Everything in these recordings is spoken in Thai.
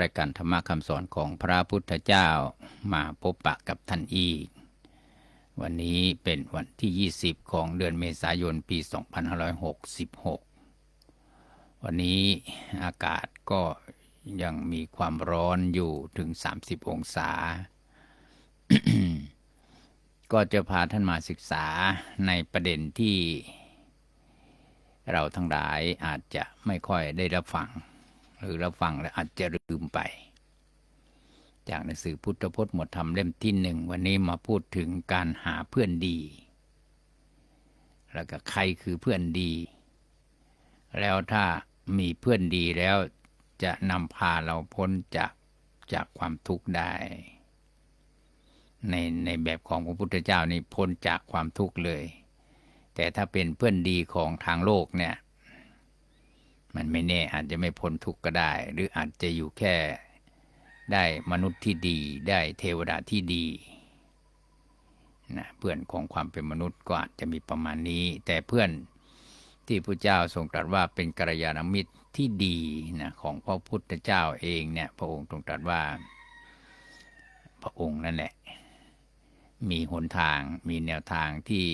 รายการธรรมะคำสอนของพระพุทธเจ้ามาพบปะกับท่านอีก วันนี้เป็นวันที่ 20 ของเดือนเมษายนปี 2566 วันนี้อากาศก็ยังมีความร้อนอยู่ถึง 30 องศา ก็จะพาท่านมาศึกษาในประเด็นที่เราทั้งหลายอาจจะไม่ค่อยได้รับฟัง หรือรับฟังแล้วอาจจะลืมไป จากหนังสือพุทธพจน์หมดธรรมเล่มที่หนึ่งวันนี้มาพูดถึงการหาเพื่อนดี แล้วก็ใครคือเพื่อนดี แล้วถ้ามีเพื่อนดีแล้วจะนำพาเราพ้นจากจากความทุกข์ได้ ในในแบบของพระพุทธเจ้านี่พ้นจากความทุกข์เลย แต่ถ้าเป็นเพื่อนดีของทางโลกเนี่ย มันไม่แน่อาจจะไม่พ้นทุกข์ก็ได้ หรืออาจจะอยู่แค่ได้มนุษย์ที่ดีได้เทวดาที่ดีนะเพื่อนของความเป็นมนุษย์ก็อาจจะมีประมาณนี้ แต่เพื่อนที่พระเจ้าทรงตรัสว่าเป็นกัลยาณมิตรที่ดีนะของพระพุทธเจ้าเองเนี่ยพระองค์ทรงตรัสว่า พระองค์นั่นแหละ มีหนทางมีแนวทางที่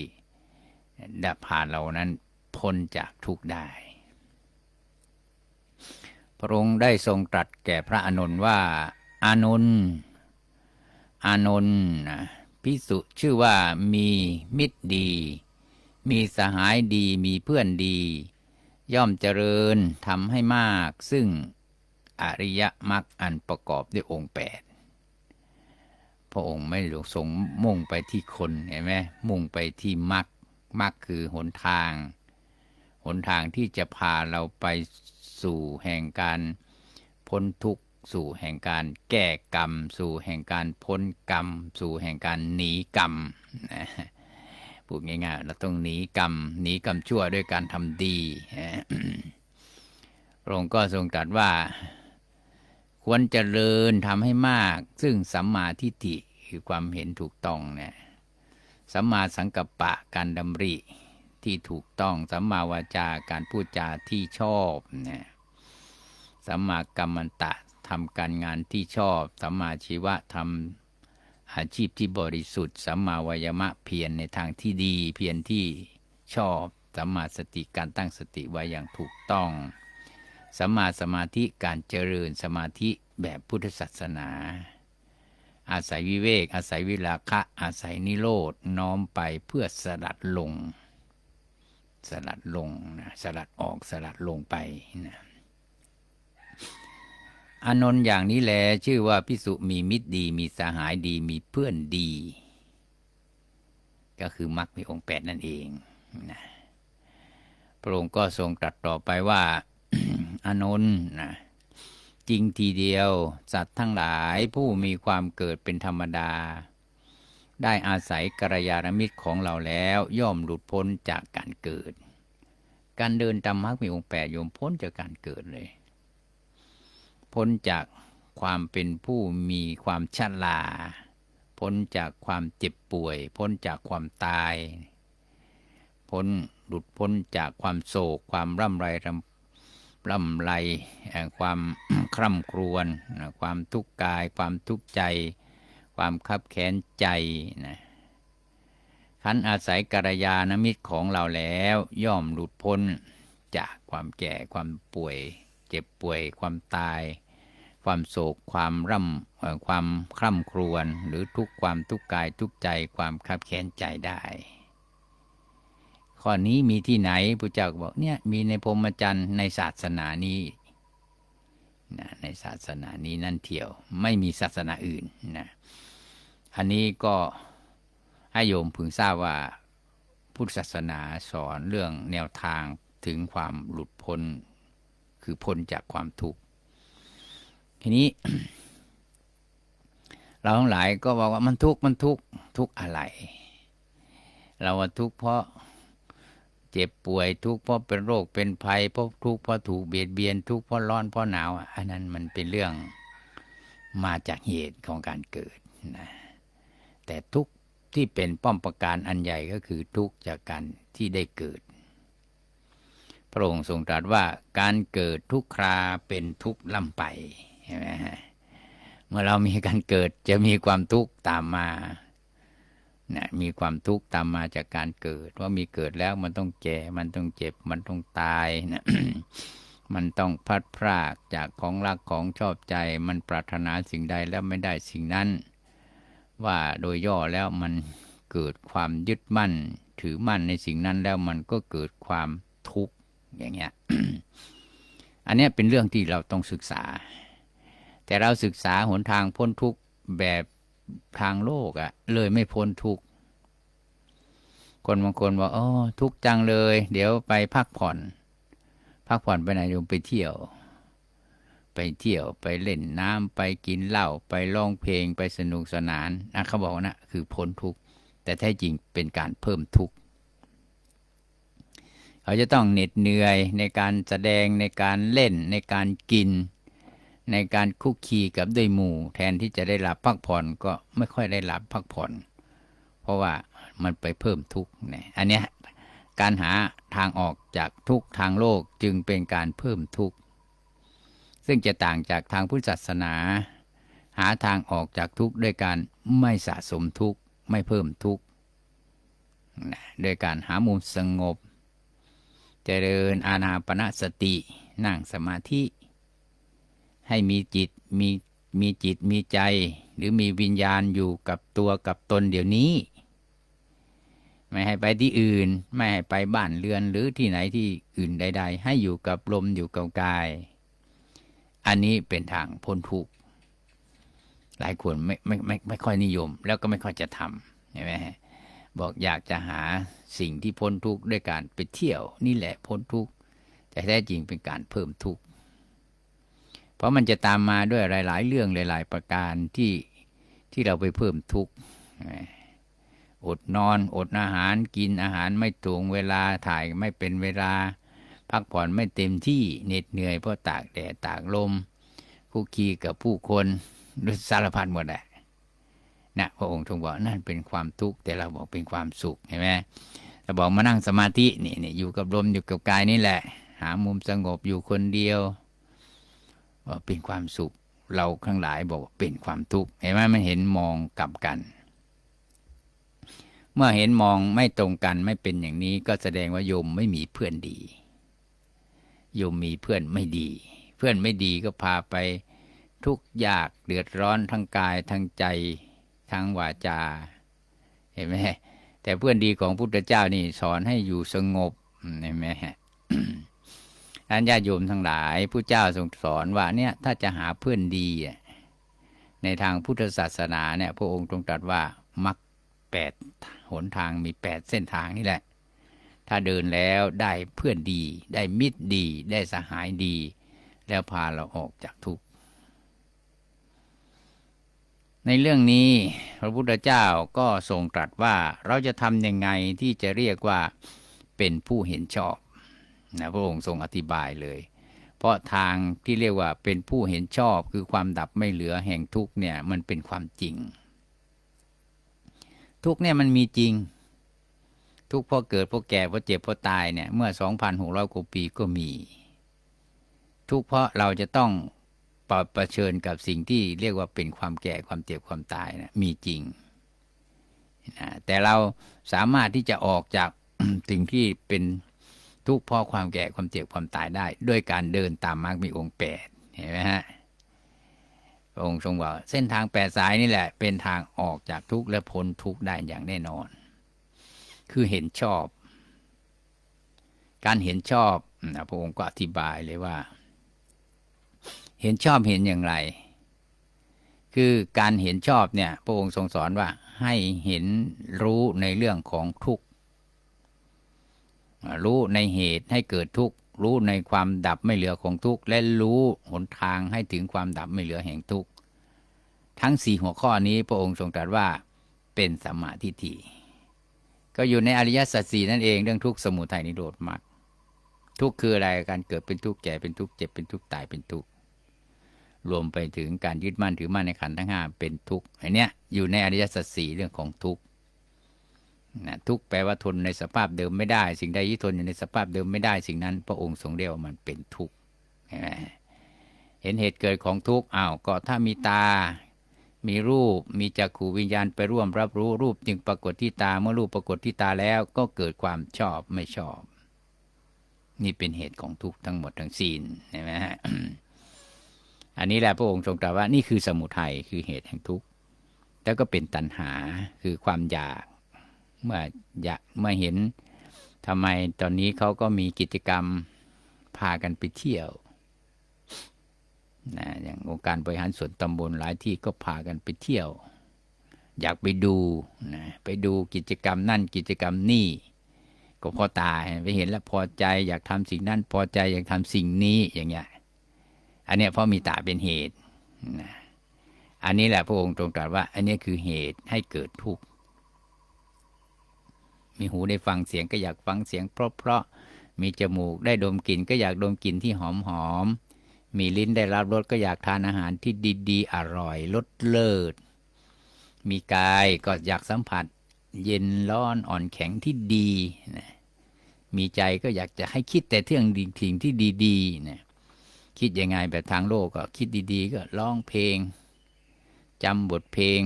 ได้พาเรานั้นพ้นจากทุกข์ได้ พระองค์ได้ทรงตรัสแก่พระอานนท์ว่า อานนท์อานนท์นพิสุชื่อว่ามีมิตรดี มีสหายดีมีเพื่อนดี ย่อมเจริญทำให้มาก ซึ่งอริยมรรคอันประกอบด้วยองค์แปดพระองค์ไม่หลงทรงมุ่งไปที่คนเห็นไหมมุ่งไปที่มรรคมรรคคือหนทาง หนทางที่จะพาเราไป สู่แห่งการพ้นทุกข์สู่แห่งการแก้กรรม สู่แห่งการพ้นกรรม สู่แห่งการหนีกรรมนะพูดง่ายๆเราต้องหนีกรรมหนีกรรมชั่วด้วยการทำดีพระองค์ก็ทรงตรัสว่า ควรเจริญทำให้มาก ซึ่งสัมมาทิฏฐิคือความเห็นถูกต้องเนี่ยสัมมาสังกัปปะการดำริ ที่ถูกต้อง สัมมาวาจาการพูดจาที่ชอบเนี่ยสัมมากัมมันตะทำการงานที่ชอบ สัมมาชีวะทำอาชีพที่บริสุทธิ์ สัมมาวายมะเพียรในทางที่ดี เพียรที่ชอบ สัมมาสติการตั้งสติไว้อย่างถูกต้องสัมมาสมาธิการเจริญสมาธิแบบพุทธศาสนา อาศัยวิเวก อาศัยวิลาคะ อาศัยนิโรธน้อมไปเพื่อสลัดลง สลัดลงนะสลัดออกสลัดลงไปนะอานนท์อย่างนี้แลชื่อว่าพิสุมีมิตรดี มีสหายดีมีเพื่อนดี ก็คือมรรคมีองค์แปดนั่นเองนะพระองค์ก็ทรงตรัสต่อไปว่าอานนท์นะจริงทีเดียว สัตว์ทั้งหลายผู้มีความเกิดเป็นธรรมดา ได้อาศัยกัลยาณมิตรของเราแล้วย่อมหลุดพ้นจากการเกิด การเดินตามมรรคมีองค์แปดโยมพ้นจากการเกิดเลย พ้นจากความเป็นผู้มีความชราพ้นจากความเจ็บป่วย พ้นจากความตาย พ้นหลุดพ้นจากความโศก ความร่ำไรร่ำไร ความคร่ำครวญ ความทุกข์กาย ความทุกข์ใจ ความคับแค้นใจนะขันอาศัยกัลยาณมิตรของเราแล้วย่อมหลุดพ้นจากความแก่ความป่วย เจ็บป่วย ความตาย ความโศกความร่ำความคร่ำครวญหรือทุกความทุกกายทุกใจความคับแค้นใจได้ ข้อนี้มีที่ไหนพระเจ้าบอกเนี่ยมีในพรมจรรย์ในศาสนานี้นะในศาสนานี้นั่นเที่ยวไม่มีศาสนาอื่นนะ อันนี้ก็ให้โยมพึงทราบว่าพุทธศาสนาสอนเรื่องแนวทางถึงความหลุดพ้น คือพ้นจากความทุกข์ทีนี้ เราทั้งหลายก็บอกว่ามันทุกข์มันทุกข์ทุกข์อะไร เราว่าทุกข์เพราะเจ็บป่วยทุกข์เพราะเป็นโรคเป็นภัยเพราะทุกข์เพราะถูกเบียดเบียนทุกข์เพราะร้อนเพราะหนาว อันนั้นมันเป็นเรื่องมาจากเหตุของการเกิดนะ แต่ทุกข์ที่เป็นป้อมประการอันใหญ่ก็คือทุกข์จากการที่ได้เกิด พระองค์ทรงตรัสว่าการเกิดทุกคราเป็นทุกข์ล่ำไปเห็นไหมฮะเมื่อเรามีการเกิดจะมีความทุกข์ตามมานะมีความทุกข์ตามมาจากการเกิด ว่ามีเกิดแล้วมันต้องแก่ มันต้องเจ็บ มันต้องตายนะมันต้องพลัดพรากจากของรักของชอบใจ มันปรารถนาสิ่งใดแล้วไม่ได้สิ่งนั้น ว่าโดยย่อแล้วมันเกิดความยึดมั่น ถือมั่นในสิ่งนั้นแล้วมันก็เกิดความทุกข์อย่างเงี้ย อันนี้เป็นเรื่องที่เราต้องศึกษา แต่เราศึกษาหนทางพ้นทุกข์แบบทางโลกอะเลยไม่พ้นทุกข์คนบางคนบอกอ๋อทุกข์จังเลย เดี๋ยวไปพักผ่อน พักผ่อนไปไหนโยมไปเที่ยว ไปเที่ยวไปเล่นน้ำไปกินเหล้าไปร้องเพลงไปสนุกสนานนะเขาบอกว่านะคือพ้นทุกข์แต่แท้จริงเป็นการเพิ่มทุกข์เขาจะต้องเหน็ดเหนื่อยในการแสดงในการเล่นในการกิน ในการคุกคีกับด้วยหมู่ แทนที่จะได้หลับพักผ่อนก็ไม่ค่อยได้หลับพักผ่อน เพราะว่ามันไปเพิ่มทุกข์เนี่ยอันเนี้ยการหาทางออกจากทุกข์ทางโลกจึงเป็นการเพิ่มทุกข์ ซึ่งจะต่างจากทางพุทธศาสนา หาทางออกจากทุกข์ด้วยการไม่สะสมทุกข์ไม่เพิ่มทุกข์ด้วยการหามุมสงบ เจริญอานาปณะสตินั่งสมาธิ ให้มีจิตมีมีจิตมีใจ หรือมีวิญญาณอยู่กับตัวกับตนเดี๋ยวนี้ ไม่ให้ไปที่อื่น ไม่ให้ไปบ้านเรือนหรือที่ไหนที่อื่นใด ๆ ให้อยู่กับลมอยู่กับกาย อันนี้เป็นทางพ้นทุกข์หลายคนไม่ไม่ไม่ไม่ค่อยนิยม แล้วก็ไม่ค่อยจะทำเห็นไหมบอกอยากจะหาสิ่งที่พ้นทุกข์ด้วยการไปเที่ยว นี่แหละพ้นทุกข์แต่แท้จริงเป็นการเพิ่มทุกข์เพราะมันจะตามมาด้วยหลาย ๆ เรื่องหลาย ๆ ประการที่ที่เราไปเพิ่มทุกข์อดนอน อดอาหารกินอาหารไม่ตรงเวลาถ่ายไม่เป็นเวลา พักผ่อนไม่เต็มที่เหน็ดเหนื่อยเพราะตากแดดตากลมคุกคีกับผู้คนด้วยสารพัดหมดแหละนะพระองค์ทรงบอกนั่นเป็นความทุกข์แต่เราบอกเป็นความสุขเห็นไหมแต่บอกมานั่งสมาธินี่นี่อยู่กับลมอยู่กับกายนี่แหละ หามุมสงบอยู่คนเดียวว่าเป็นความสุข เราข้างหลายบอกเป็นความทุกข์เห็นไหมมันเห็นมองกลับกัน เมื่อเห็นมองไม่ตรงกันไม่เป็นอย่างนี้ก็แสดงว่าโยมไม่มีเพื่อนดี โยมมีเพื่อนไม่ดี เพื่อนไม่ดีก็พาไปทุกข์ยากเดือดร้อนทั้งกายทั้งใจทั้งวาจา เห็นไหมแต่เพื่อนดีของพุทธเจ้านี่สอนให้อยู่สงบเห็นไหมฮะท่านญาโยมทั้งหลายผู้เจ้าทรงสอนว่าเนี่ยถ้าจะหาเพื่อนดีในทางพุทธศาสนาเนี่ยพระองค์ทรงตรัสว่ามักแปดหนทางมีแปดเส้นทางนี่แหละ ถ้าเดินแล้วได้เพื่อนดี ได้มิตรดี ได้สหายดี แล้วพาเราออกจากทุกข์ ในเรื่องนี้พระพุทธเจ้าก็ทรงตรัสว่าเราจะทำยังไงที่จะเรียกว่าเป็นผู้เห็นชอบนะพระองค์ทรงอธิบายเลย เพราะทางที่เรียกว่าเป็นผู้เห็นชอบคือความดับไม่เหลือแห่งทุกเนี่ยมันเป็นความจริง ทุกเนี่ยมันมีจริง ทุกเพราะเกิดเพราะแก่เพราะเจ็บเพราะตายเนี่ยเมื่อ 2,600กว่าปีก็มี ทุกเพราะเราจะต้องปะประชิญกับสิ่งที่เรียกว่าเป็นความแก่ความเจ็บความตายนะมีจริงนะแต่เราสามารถที่จะออกจากสิ่งที่เป็นทุกข์เพราะความแก่ความเจ็บความตายได้ ด้วยการเดินตามมรรคมีองค์แปดเห็นไหมฮะพระองค์ทรงบอกเส้นทางแปดสายนี่แหละ เป็นทางออกจากทุกข์และพ้นทุกข์ได้อย่างแน่นอน คือเห็นชอบ การเห็นชอบนะพระองค์ก็อธิบายเลยว่า เห็นชอบเห็นอย่างไร คือการเห็นชอบเนี่ย พระองค์ทรงสอนว่าให้เห็นรู้ในเรื่องของทุกข์ รู้ในเหตุให้เกิดทุกข์ รู้ในความดับไม่เหลือของทุกข์ และรู้หนทางให้ถึงความดับไม่เหลือแห่งทุกข์ ทั้งสี่หัวข้อนี้พระองค์ทรงตรัสว่าเป็นสัมมาทิฏฐิ ก็อยู่ในอริยสัจสี่นั่นเอง เรื่องทุกข์สมุทัยนิโรธมรรคทุกข์คืออะไรการเกิดเป็นทุกข์แก่เป็นทุกข์เจ็บเป็นทุกข์ตายเป็นทุกข์รวมไปถึงการยึดมั่นถือมั่นในขันธ์ทั้งห้าเป็นทุกข์อันเนี้ยอยู่ในอริยสัจสี่เรื่องของทุกข์นะทุกข์แปลว่าทนในสภาพเดิมไม่ได้ สิ่งใดที่ทนอยู่ในสภาพเดิมไม่ได้ สิ่งนั้น พระองค์ทรงเรียกว่ามันเป็นทุกข์เห็นไหมเห็นเหตุเกิดของทุกข์อ้าวก็ถ้ามีตา มีรูปมีจักขูวิญญาณไปร่วมรับรู้รูปจึงปรากฏที่ตาเมื่อรูปปรากฏที่ตาแล้วก็เกิดความชอบไม่ชอบ นี่เป็นเหตุของทุกข์ทั้งหมดทั้งสิ้นเห็นไหมฮะอันนี้แหละพระองค์ทรงตรัสว่านี่คือสมุทัยคือเหตุแห่งทุกข์แล้วก็เป็นตัณหาคือความอยาก เมื่ออยากเมื่อเห็นทำไมตอนนี้เขาก็มีกิจกรรมพากันไปเที่ยว นะอย่างองค์การบริหารส่วนตำบลหลายที่ก็พากันไปเที่ยว อยากไปดูนะไปดูกิจกรรมนั่นกิจกรรมนี่ ก็พอตายไปเห็นแล้วพอใจอยากทำสิ่งนั้นพอใจอยากทำสิ่งนี้อย่างเงี้ยอันเนี้ยเพราะมีตาเป็นเหตุนะอันนี้แหละพระองค์ตรงตรัสว่า อันนี้คือเหตุให้เกิดทุกข์มีหูได้ฟังเสียงก็อยากฟังเสียงเพราะๆมีจมูกได้ดมกลิ่นก็อยากดมกลิ่นที่หอมๆมี มีลิ้นได้รับรสก็อยากทานอาหารที่ดีๆ อร่อยรสเลิศ มีกายก็อยากสัมผัส เย็นร้อนอ่อนแข็งที่ดีนะมีใจก็อยากจะให้คิดแต่เรื่องดีสิ่งที่ดีๆนะคิดยังไงแบบทางโลกก็คิดดีๆ ก็ร้องเพลงจำบทเพลง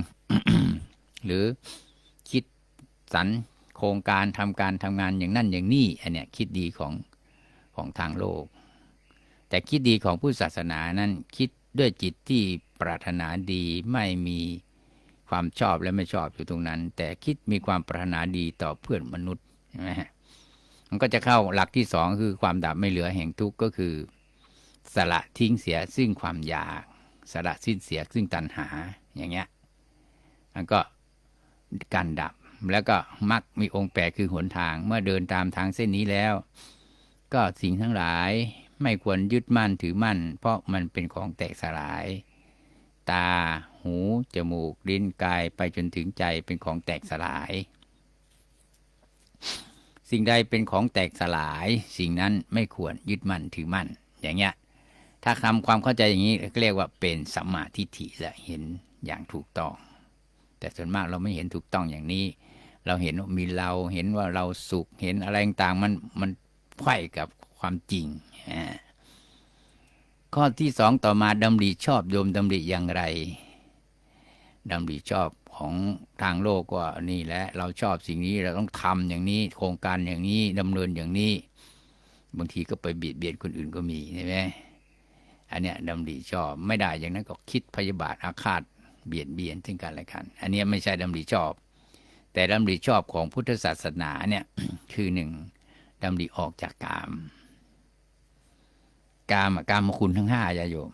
หรือคิดสรรโครงการทำการทำงานอย่างนั่นอย่างนี้อันเนี้ยคิดดีของของทางโลก แต่คิดดีของผู้ศาสนานั้นคิดด้วยจิตที่ปรารถนาดีไม่มีความชอบและไม่ชอบอยู่ตรงนั้น แต่คิดมีความปรารถนาดีต่อเพื่อนมนุษย์ใช่ไหมฮะมันก็จะเข้าหลักที่สองคือความดับไม่เหลือแห่งทุกข์ก็คือ สละทิ้งเสียซึ่งความอยาก สละสิ้นเสียซึ่งตัณหาอย่างเงี้ยมันก็การดับแล้วก็มักมีองค์แปดคือหนทาง เมื่อเดินตามทางเส้นนี้แล้ว ก็สิ่งทั้งหลาย ไม่ควรยึดมั่นถือมั่น เพราะมันเป็นของแตกสลาย ตา หู จมูก ลิ้น กาย ไปจนถึงใจเป็นของแตกสลาย สิ่งใดเป็นของแตกสลาย สิ่งนั้นไม่ควรยึดมั่นถือมั่น อย่างเงี้ย ถ้าคำความเข้าใจอย่างนี้เรียกว่าเป็นสัมมาทิฏฐิและเห็นอย่างถูกต้อง แต่ส่วนมากเราไม่เห็นถูกต้องอย่างนี้ เราเห็นมีเรา เห็นว่าเราสุข เห็นอะไรต่างมัน มันไขว้กับ ความจริง ข้อที่สองต่อมาดำริชอบโยมดำริอย่างไรดำริชอบของทางโลกว่านี่แหละเราชอบสิ่งนี้เราต้องทำอย่างนี้ โครงการอย่างนี้ดำเนินอย่างนี้ บางทีก็ไปเบียดเบียนคนอื่นก็มีใช่ไหมอันเนี้ยดำริชอบไม่ได้อย่างนั้นก็คิดพยาบาทอาฆาตเบียดเบียนซึ่งกันและกัน อันนี้ไม่ใช่ดำริชอบ แต่ดำริชอบของพุทธศาสนาเนี่ยคือหนึ่งดำริออกจากกาม กามกามคุณทั้งห้าอย่าโยม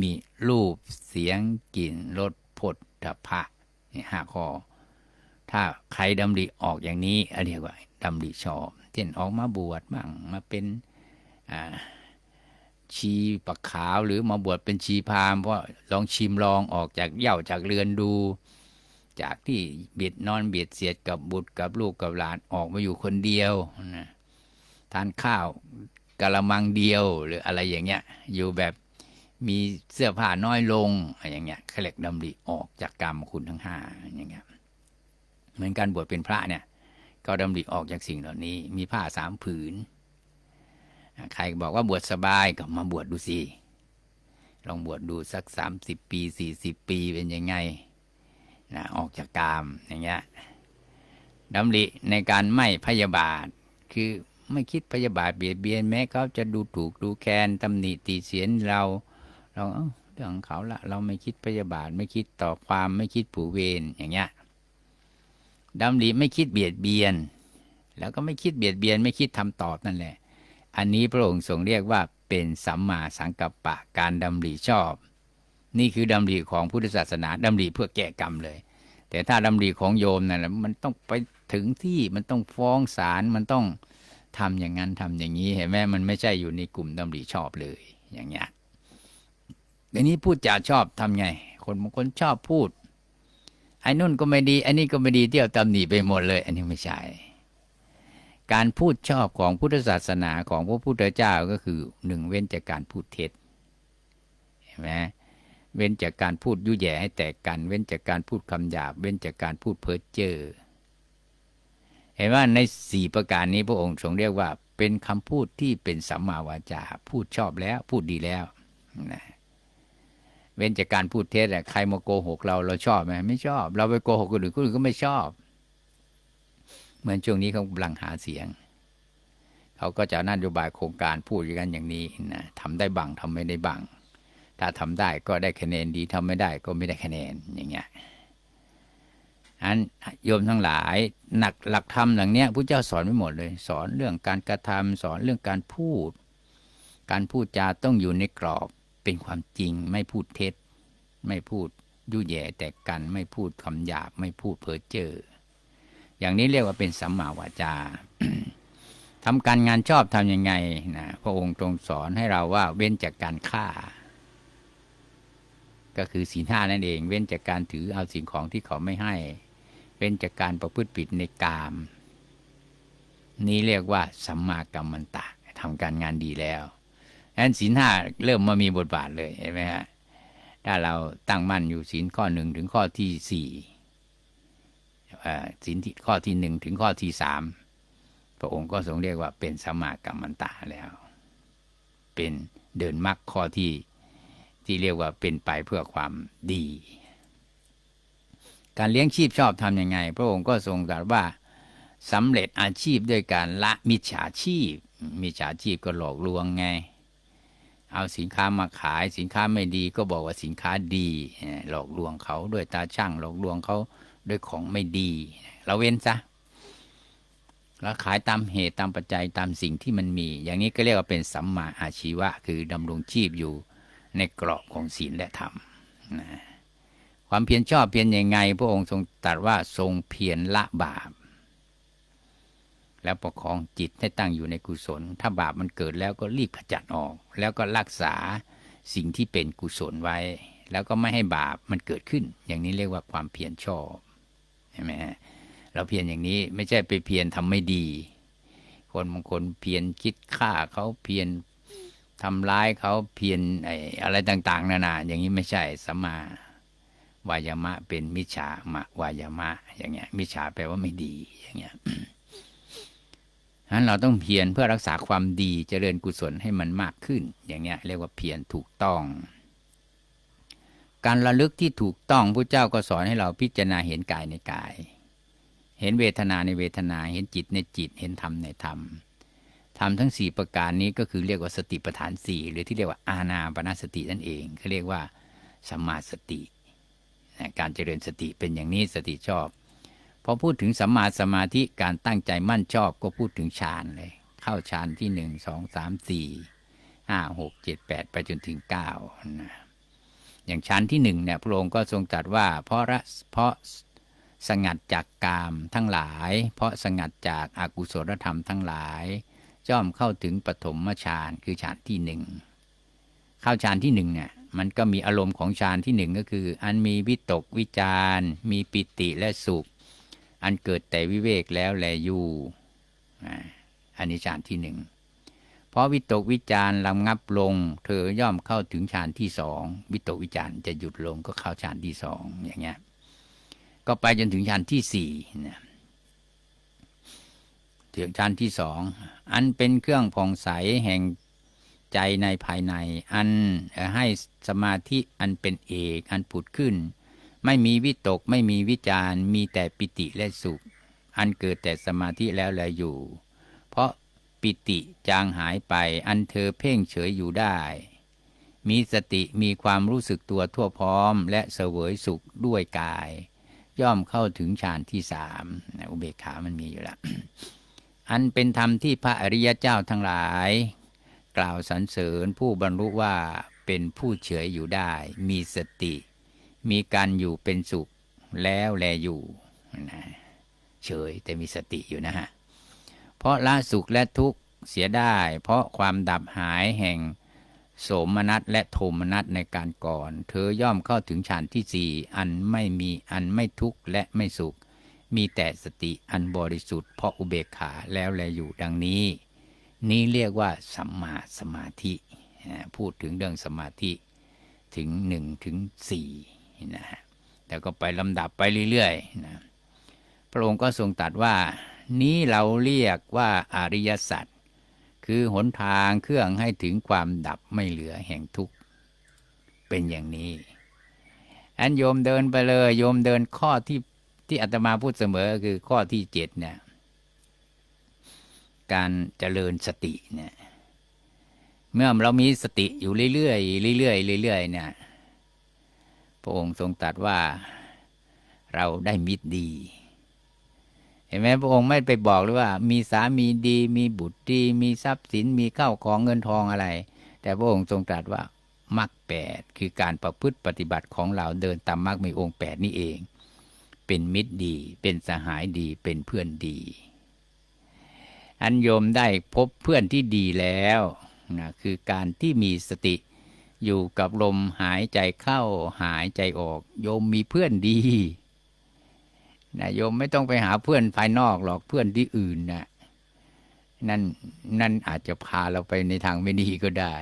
มีรูปเสียงกลิ่นรสผลทพะนี่ห้าข้อ ถ้าใครดำริออกอย่างนี้เรียกว่าดำริชอบเช่นออกมาบวชบ้างมาเป็นชีปักขาวหรือมาบวชเป็นชีพามเพราะลองชิมลองออกจากเหย่าจากเรือนดู จากที่เบียดนอนเบียดเสียดกับบุตรกับลูกกับหลานออกมาอยู่คนเดียวนะทานข้าว กะละมังเดียวหรืออะไรอย่างเงี้ย อยู่แบบมีเสื้อผ้าน้อยลงอะไรอย่างเงี้ยขาเรียกดำริออกจากกรรมคุณทั้งห้าอย่างเงี้ยเหมือนการบวชเป็นพระเนี่ย ก็ดำริออกจากสิ่งเหล่านี้ มีผ้าสามผืน ใครบอกว่าบวชสบายก็มาบวชดูสิลองบวชดูสักสามสิบปีสี่สิบปีเป็นยังไงนะออกจากกามอย่างเงี้ยดำริในการไม่พยาบาทคือ ไม่คิดพยาบาทเบียดเบียนแม้เขาจะดูถูกดูแคลนตำหนิตีเสียนเรา เราเรื่องของเขาละเราไม่คิดพยาบาทไม่คิดต่อความไม่คิดผูเวรอย่างเงี้ยดำริไม่คิดเบียดเบียน แล้วก็ไม่คิดเบียดเบียน ไม่คิดทำตอบนั่นแหละ อันนี้พระองค์ทรงเรียกว่าเป็นสัมมาสังกัปปะการดำริชอบ นี่คือดำริของพุทธศาสนาดำริเพื่อแก้กรรมเลย แต่ถ้าดำริของโยมนั่นแหละมันต้องไปถึงที่มันต้องฟ้องศาลมันต้อง ทำอย่างนั้นทำอย่างนี้เห็นไหมมันไม่ใช่อยู่ในกลุ่มดำริชอบเลยอย่างเงี้ยอันนี้พูดจาชอบทำไง คนบางคนชอบพูดไอ้นุ่นก็ไม่ดีไอ้นี่ก็ไม่ดีเที่ยวตำหนิไปหมดเลย อันนี้ไม่ใช่ การพูดชอบของพุทธศาสนาของพระพุทธเจ้าก็คือหนึ่งเว้นจากการพูดเท็จเห็นไหมเว้นจากการพูดยุแย่ให้แตกกัน เว้นจากการพูดคำหยาบ เว้นจากการพูดเพ้อเจ้อ เห็นว่าในสี่ประการนี้พระองค์ทรงเรียกว่า เป็นคำพูดที่เป็นสัมมาวาจา พูดชอบแล้ว พูดดีแล้วนะเว้นจากการพูดเท็จอะใครมาโกหกเราเราชอบไหมไม่ชอบ เราไปโกหกคนอื่นคนอื่นก็ไม่ชอบ เหมือนช่วงนี้เขากำลังหาเสียง เขาก็จะนโยบายโครงการพูดกันอย่างนี้นะทำได้บังทำไม่ได้บังถ้าทำได้ก็ได้คะแนนดีทำไม่ได้ก็ไม่ได้คะแนนอย่างเงี้ย อันโยมทั้งหลายหนักหลักธรรมอย่างเนี้ยพระเจ้าสอนไว้หมดเลย สอนเรื่องการกระทำสอนเรื่องการพูด การพูดจาต้องอยู่ในกรอบเป็นความจริงไม่พูดเท็จ ไม่พูดยุ่ยแย่แต่กันไม่พูดคำหยาบ ไม่พูดเพ้อเจ้ออย่างนี้เรียกว่าเป็นสัมมาวาจาทำการงานชอบทำยังไงนะพระองค์ทรงสอนให้เราว่าเว้นจากการฆ่า ก็คือศีลห้านั่นเอง เว้นจากการถือเอาสิ่งของที่เขาไม่ให้ เว้นจากการประพฤติผิดในกาม นี้เรียกว่าสัมมากัมมันตะทำการงานดีแล้วฉะนั้นศีลห้าเริ่มมามีบทบาทเลยเห็นไหมฮะถ้าเราตั้งมั่นอยู่ศีลข้อหนึ่งถึงข้อที่สี่ศีลที่ข้อที่หนึ่งถึงข้อที่สามพระองค์ก็ทรงเรียกว่าเป็นสัมมากัมมันตะแล้ว เป็นเดินมรรคข้อที่ที่เรียกว่าเป็นไปเพื่อความดี การเลี้ยงชีพชอบทำยังไง พระองค์ก็ทรงตรัสว่าสำเร็จอาชีพด้วยการละมิจฉาชีพ มิจฉาชีพก็หลอกลวงไง เอาสินค้ามาขายสินค้าไม่ดีก็บอกว่าสินค้าดี หลอกลวงเขาด้วยตาช่างหลอกลวงเขาด้วยของไม่ดีเราเว้นซะแล้วขายตามเหตุตามปัจจัยตามสิ่งที่มันมี อย่างนี้ก็เรียกว่าเป็นสัมมาอาชีวะ คือดำรงชีพอยู่ในกรอบของศีลและธรรมนะ ความเพียรชอบเพียรยังไง พระองค์ทรงตรัสว่าทรงเพียรละบาป แล้วประคองจิตให้ตั้งอยู่ในกุศล ถ้าบาปมันเกิดแล้วก็รีบขจัดออก แล้วก็รักษาสิ่งที่เป็นกุศลไว้ แล้วก็ไม่ให้บาปมันเกิดขึ้น อย่างนี้เรียกว่าความเพียรชอบใช่ไหมฮะเราเพียรอย่างนี้ไม่ใช่ไปเพียรทำไม่ดี คนบางคนเพียรคิดฆ่าเขาเพียรทำร้ายเขาเพียรอะไรต่าง ๆ นานาอย่างนี้ไม่ใช่สัมมา วายามะเป็นมิจฉามะวายามะ อย่างเงี้ย มิจฉาแปลว่าไม่ดีอย่างเงี้ยฉะนั้นเราต้องเพียรเพื่อรักษาความดีเจริญกุศลให้มันมากขึ้น อย่างเนี้ยเรียกว่าเพียรถูกต้อง การระลึกที่ถูกต้องพระเจ้าก็สอนให้เราพิจารณาเห็นกายในกาย เห็นเวทนาในเวทนาเห็นจิตในจิตเห็นธรรมในธรรมธรรมทั้งสี่ประการนี้ก็คือเรียกว่าสติปัฏฐานสี่หรือที่เรียกว่าอาณาปณสตินั่นเองเขาเรียกว่าสัมมาสติ การเจริญสติเป็นอย่างนี้สติชอบ พอพูดถึงสัมมาสมาธิการตั้งใจมั่นชอบก็พูดถึงฌานเลย เข้าฌานที่หนึ่งสองสามสี่ห้าหกเจ็ดแปดไปจนถึงเก้านะอย่างฌานที่หนึ่งเนี่ยพระองค์ก็ทรงตรัสว่า เพราะระเพราะสงัดจากกามทั้งหลาย เพราะสงัดจากอากุศลธรรมทั้งหลายย่อมเข้าถึงปฐมฌานคือฌานที่หนึ่งเข้าฌานที่หนึ่งเนี่ย มันก็มีอารมณ์ของฌานที่หนึ่งก็คือ อันมีวิตกวิจารมีปิติและสุข อันเกิดแต่วิเวกแล้วแลอยู่อันนี้ฌานที่หนึ่งเพราะวิตกวิจารลำงับลง เธอย่อมเข้าถึงฌานที่สองวิตกวิจารจะหยุดลงก็เข้าฌานที่สองอย่างเงี้ยก็ไปจนถึงฌานที่สี่นะถึงฌานที่สองอันเป็นเครื่องผ่องใสแห่ง ใจในภายใน อันให้สมาธิอันเป็นเอกอันผุดขึ้น ไม่มีวิตกไม่มีวิจารมีแต่ปิติและสุข อันเกิดแต่สมาธิแล้วแลอยู่ เพราะปิติจางหายไปอันเธอเพ่งเฉยอยู่ได้ มีสติมีความรู้สึกตัวทั่วพร้อม และเสวยสุขด้วยกาย ย่อมเข้าถึงฌานที่สามอุเบกขามันมีอยู่แล้วอันเป็นธรรมที่พระอริยเจ้าทั้งหลาย กล่าวสรรเสริญผู้บรรลุว่าเป็นผู้เฉยอยู่ได้ มีสติ มีการอยู่เป็นสุขแล้วแลอยู่นะเฉยแต่มีสติอยู่นะฮะ เพราะละสุขและทุกข์เสียได้ เพราะความดับหายแห่งโสมนัสและโทมนัสในการก่อน เธอย่อมเข้าถึงฌานที่สี่อันไม่มีอันไม่ทุกข์และไม่สุข มีแต่สติอันบริสุทธิ์เพราะอุเบกขาแล้วแลอยู่ดังนี้ นี้เรียกว่าสัมมาสมาธิพูดถึงเรื่องสมาธิถึงหนึ่งถึงสี่นะฮะแต่ก็ไปลำดับไปเรื่อยๆนะพระองค์ก็ทรงตรัสว่า นี้เราเรียกว่าอริยสัจคือหนทางเครื่องให้ถึงความดับไม่เหลือแห่งทุกข์เป็นอย่างนี้อันโยมเดินไปเลยโยมเดินข้อที่ที่อาตมาพูดเสมอคือข้อที่เจ็ดเนี่ย การเจริญสติเนี่ยเมื่อเรามีสติอยู่เรื่อยๆเรื่อยๆเรื่อยๆเนี่ยพระองค์ทรงตรัสว่าเราได้มิตรดี เห็นไหมพระองค์ไม่ไปบอกเลยว่า มีสามีดี มีบุตรดี มีทรัพย์สินมีข้าวของเงินทองอะไร แต่พระองค์ทรงตรัสว่ามรรคแปดคือการประพฤติปฏิบัติของเราเดินตามมรรคมีองค์แปดนี่เอง เป็นมิตรดี เป็นสหายดีเป็นเพื่อนดี อันโยมได้พบเพื่อนที่ดีแล้วนะคือการที่มีสติอยู่กับลมหายใจเข้าหายใจออก โยมมีเพื่อนดีนะโยมไม่ต้องไปหาเพื่อนภายนอกหรอกเพื่อนที่อื่นนะนั่นนั่นอาจจะพาเราไปในทางไม่ดีก็ได้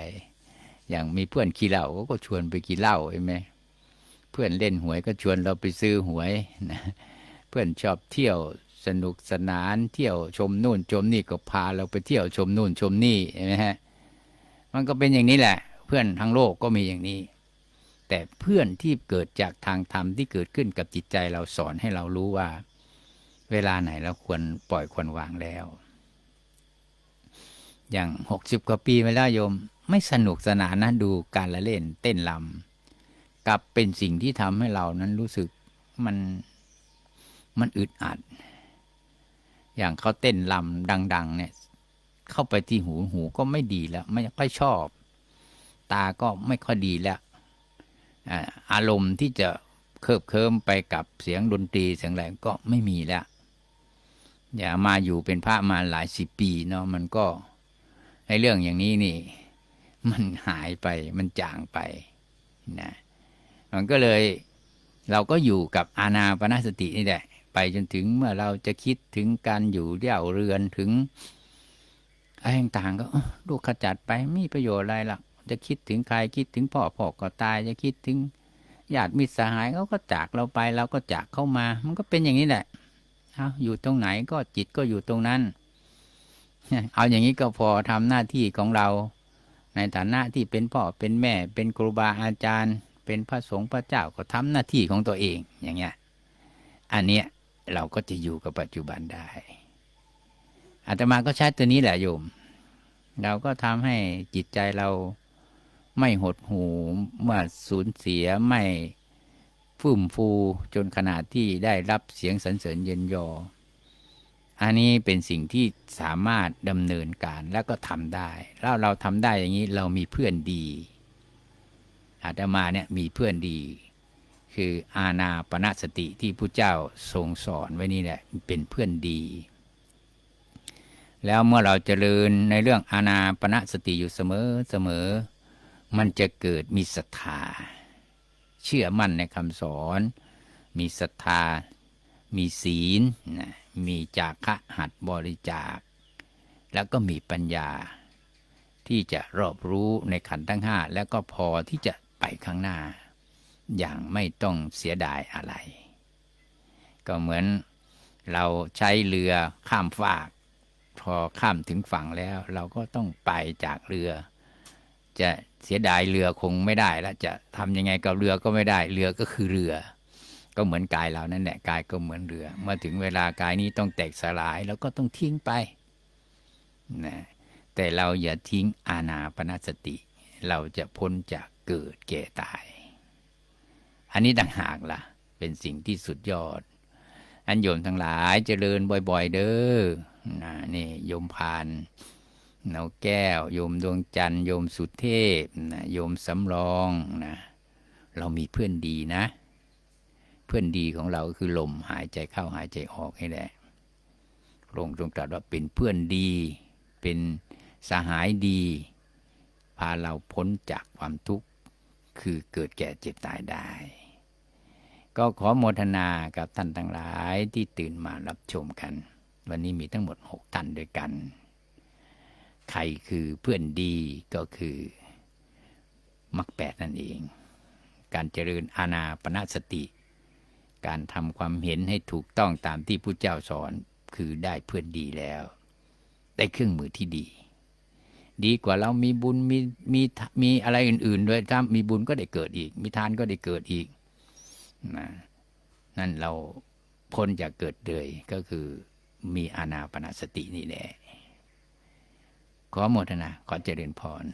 อย่างมีเพื่อนขี้เหล้าก็ชวนไปกินเหล้าใช่ไหมเพื่อนเล่นหวยก็ชวนเราไปซื้อหวยนะเพื่อนชอบเที่ยว สนุกสนานเที่ยวชมนู่นชมนี่ก็พาเราไปเที่ยวชมนู่นชมนี่ใช่ไหมฮะมันก็เป็นอย่างนี้แหละ เพื่อนทั้งโลกก็มีอย่างนี้ แต่เพื่อนที่เกิดจากทางธรรมที่เกิดขึ้นกับจิตใจเราสอนให้เรารู้ว่า เวลาไหนเราควรปล่อยควรวางแล้ว อย่างหกสิบกว่าปีมาแล้วโยม ไม่สนุกสนานนะดูการละเล่นเต้นลำกลับเป็นสิ่งที่ทำให้เรานั้นรู้สึกมันมันอึดอัด อย่างเขาเต้นลำดัง ๆ เนี่ย เข้าไปที่หูหูก็ไม่ดีแล้ว ไม่ค่อยชอบ ตาก็ไม่ค่อยดีแล้วอารมณ์ที่จะเคิบเคิมไปกับเสียงดนตรีเสียงอะไรก็ไม่มีแล้ว อย่ามาอยู่เป็นพระมาหลายสิบปีเนาะมันก็ในเรื่องอย่างนี้นี่ มันหายไปมันจางไปนะมันก็เลยเราก็อยู่กับอาณาปณสตินี่แหละ ไปจนถึงเมื่อเราจะคิดถึงการอยู่เดี่ยวเรือนถึงอะไรต่างๆก็ลูกขจัดไปไม่มีประโยชน์อะไรหรอกจะคิดถึงใครคิดถึงพ่อพ่อก็ตาย จะคิดถึงญาติมิตรสหายเขาก็จากเราไปเราก็จากเข้ามา มันก็เป็นอย่างนี้แหละเอาอยู่ตรงไหนก็จิตก็อยู่ตรงนั้น เอาอย่างนี้ก็พอทำหน้าที่ของเรา ในฐานะที่เป็นพ่อเป็นแม่ เป็นครูบาอาจารย์ เป็นพระสงฆ์พระเจ้าก็ทำหน้าที่ของตัวเองอย่างเงี้ยอันเนี้ย เราก็จะอยู่กับปัจจุบันได้อาตมาก็ใช้ตัวนี้แหละโยม เราก็ทำให้จิตใจเราไม่หดหูเมื่อสูญเสียไม่ฟุ่มฟูจนขนาดที่ได้รับเสียงสรรเสริญเย็นยอ อันนี้เป็นสิ่งที่สามารถดำเนินการแล้วก็ทำได้ แล้วเราทำได้อย่างนี้เรามีเพื่อนดีอาตมาเนี่ยมีเพื่อนดี คืออาณาปณะสติที่พระเจ้าทรงสอนไว้นี่แหละเป็นเพื่อนดี แล้วเมื่อเราเจริญในเรื่องอาณาปณะสติอยู่เสมอเสมอ มันจะเกิดมีศรัทธา เชื่อมั่นในคำสอน มีศรัทธา มีศีลนะมีจาคะหัดบริจาค แล้วก็มีปัญญา ที่จะรอบรู้ในขันธ์ทั้งห้าแล้วก็พอที่จะไปข้างหน้า อย่างไม่ต้องเสียดายอะไร ก็เหมือนเราใช้เรือข้ามฟาก พอข้ามถึงฝั่งแล้ว เราก็ต้องไปจากเรือ จะเสียดายเรือคงไม่ได้แล้วจะทำยังไงกับเรือก็ไม่ได้ เรือก็คือเรือ ก็เหมือนกายเรานั่นแหละกายก็เหมือนเรือ เมื่อถึงเวลากายนี้ต้องแตกสลายแล้วก็ต้องทิ้งไปนะแต่เราอย่าทิ้งอาณาปณสติ เราจะพ้นจากเกิดแก่ตาย อันนี้ต่างหากล่ะ เป็นสิ่งที่สุดยอด อันโยมทั้งหลายเจริญบ่อย ๆ เด้อนะนี่โยมพานเนาแก้ว โยมดวงจันทร์โยมสุเทพนะโยมสำรองนะเรามีเพื่อนดีนะ เพื่อนดีของเราก็คือลมหายใจเข้าหายใจออกให้แหละพระองค์ทรงตรัสว่าเป็นเพื่อนดี เป็นสหายดี พาเราพ้นจากความทุกข์ คือเกิดแก่เจ็บตายได้ ก็ขอโมทนากับท่านทั้งหลายที่ตื่นมารับชมกัน วันนี้มีทั้งหมดหกท่านด้วยกัน ใครคือเพื่อนดีก็คือมรรคแปดนั่นเอง การเจริญอาณาปณะสติ การทำความเห็นให้ถูกต้องตามที่พระเจ้าสอนคือได้เพื่อนดีแล้ว ได้เครื่องมือที่ดี ดีกว่าเรามีบุญมีมีมีอะไรอื่น ๆ ด้วยถ้ามีบุญก็ได้เกิดอีก มีทานก็ได้เกิดอีกนะนั่นเราพ้นจากเกิดเลยก็คือมีอานาปนาสตินี่แหละขอโมทนาขอเจริญพร